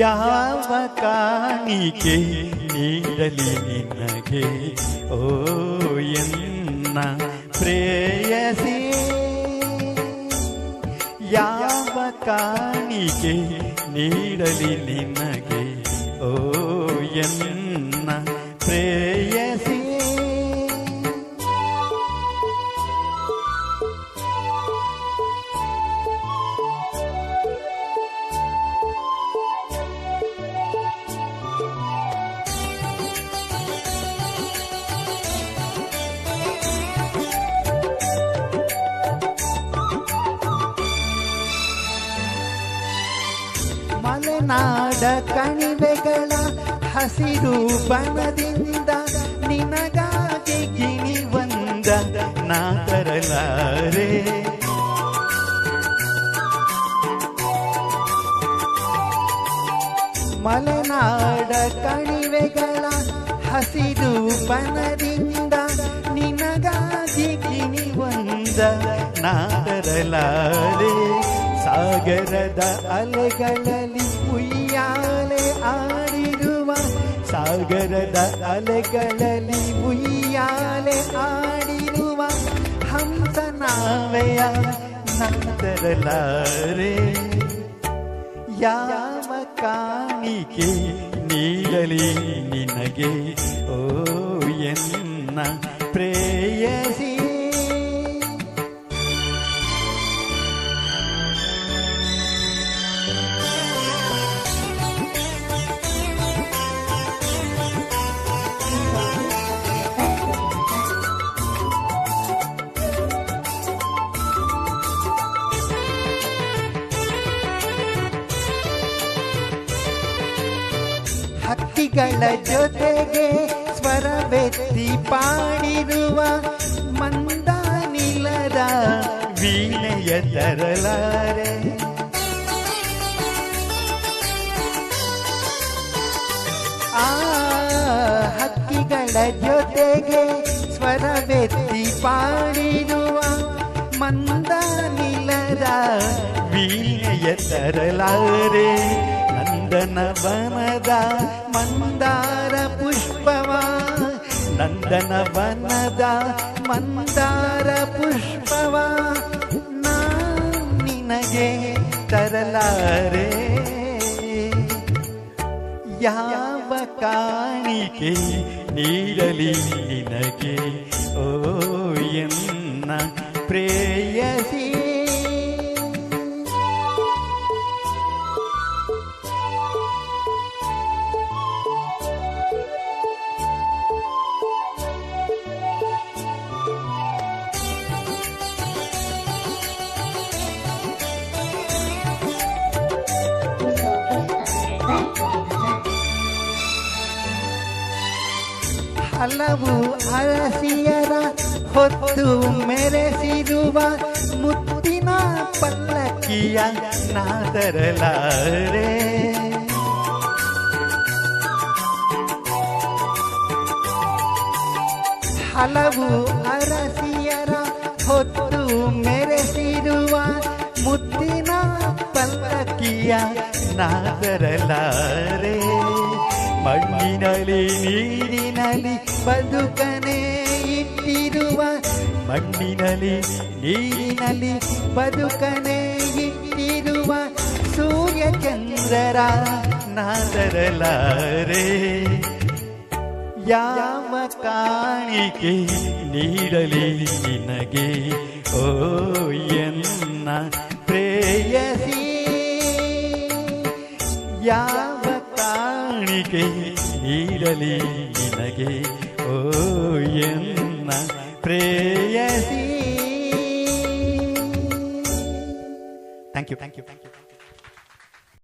ಯಾವ ಕಾಣಿಕೆ ನೀಡಲಿ ನಿನಗೆ? ಓ ಎನ್ನ ಪ್ರೇಯಸಿ. ಯಾವ ಕಾಣಿಕೆ ನೀಡಲಿ ನಿನಗೆ? ಓ ಎನ್ನ ಮಲೆನಾಡ ಕಣಿವೆಗಳ ಹಸಿರು ಬಣದಿಂದ ನಿನಗಾಗಿ ಗಿಣಿ ಬಂದ ನಾ ಮಲೆನಾಡ ಕಣಿವೆಗಳ ಹಸಿರು ಬನದಿಂದ ನಿನಗಾಗಿ ಗಿಣಿ ಒಂದ ನಾದರಲಾರೆ ಸಾಗರದ ಅಲೆಗಳಲ್ಲಿ ಸಾಗರದ ಅಲೆಗಳಲ್ಲಿ ಉಯ್ಯಾಲೆ ಆಡಿರುವ ಹಂಸ ನಾವೆಯ ನಂತರಲಾರೆ. ಯಾವ ಕಾಣಿಕೆ ನೀಡಲಿ ನಿನಗೆ? ಓ ಎನ್ನ ಪ್ರೇಯಸಿ ಹಕ್ಕಿಗಳ ಜೊತೆಗೆ ಸ್ವರವೆತ್ತಿ ಪಾಡಿರುವ ಮಂದಾನಿಲದ ವೀಣೆಯ ತರಲಾರೆ. ಆ ಹಕ್ಕಿಗಳ ಜೊತೆಗೆ ಸ್ವರವೆತ್ತಿ ಪಾಡಿರುವ ಮಂದ ನಿಲದ ವೀಣೆಯ ತರಲಾರೆ ನಂದನ ವನದ ಮಂದಾರ ಪುಷ್ಪವ ನಂದನ ವನದ ಮಂದಾರ ಪುಷ್ಪವ, ನಾ ನಿನಗೆ ತರಲಾರೆ. ಯಾವ ಕಾಣಿಕೆ ನೀಡಲಿ ನಿನಗೆ? ಓ, ಎನ್ನ ಪ್ರೇಯಸಿ. ಹಲವು ಅರಸಿಯರ ಹೊತ್ತು ಮೆರೆಸಿರುವ ಮುತ್ತಿನ ಪಲ್ಲಕ್ಕಿಯ ನಾದರಲಾರೆ ಹಲವು ಅರಸಿಯರ ಹೊತ್ತು ಮೆರೆಸಿರುವ ಮುತ್ತಿನ ಪಲ್ಲಕ್ಕಿಯ ನಾದರಲಾರೆ ಮಣ್ಣಿನಲ್ಲಿ, ನೀರಿನಲ್ಲಿ ಬದುಕನೆ ಇಟ್ಟಿರುವ. ಮಣ್ಣಿನಲ್ಲಿ, ನೀರಿನಲ್ಲಿ ಬದುಕನೆ ಇಟ್ಟಿರುವ. ಸೂರ್ಯ ಚಂದ್ರರ ನಾದರಲಾರೆ. ಯಾವ ಕಾಣಿಕೆ ನೀಡಲಿ ನಿನಗೆ? ಓ, ಎನ್ನ ಪ್ರೇಯಸಿ. ಯಾವ ಕಾಣಿಕೆ ನೀಡಲಿ ನಿನಗೆ ಓ ಎನ್ನ ಪ್ರೇಯಸಿ. Thank you thank you thank you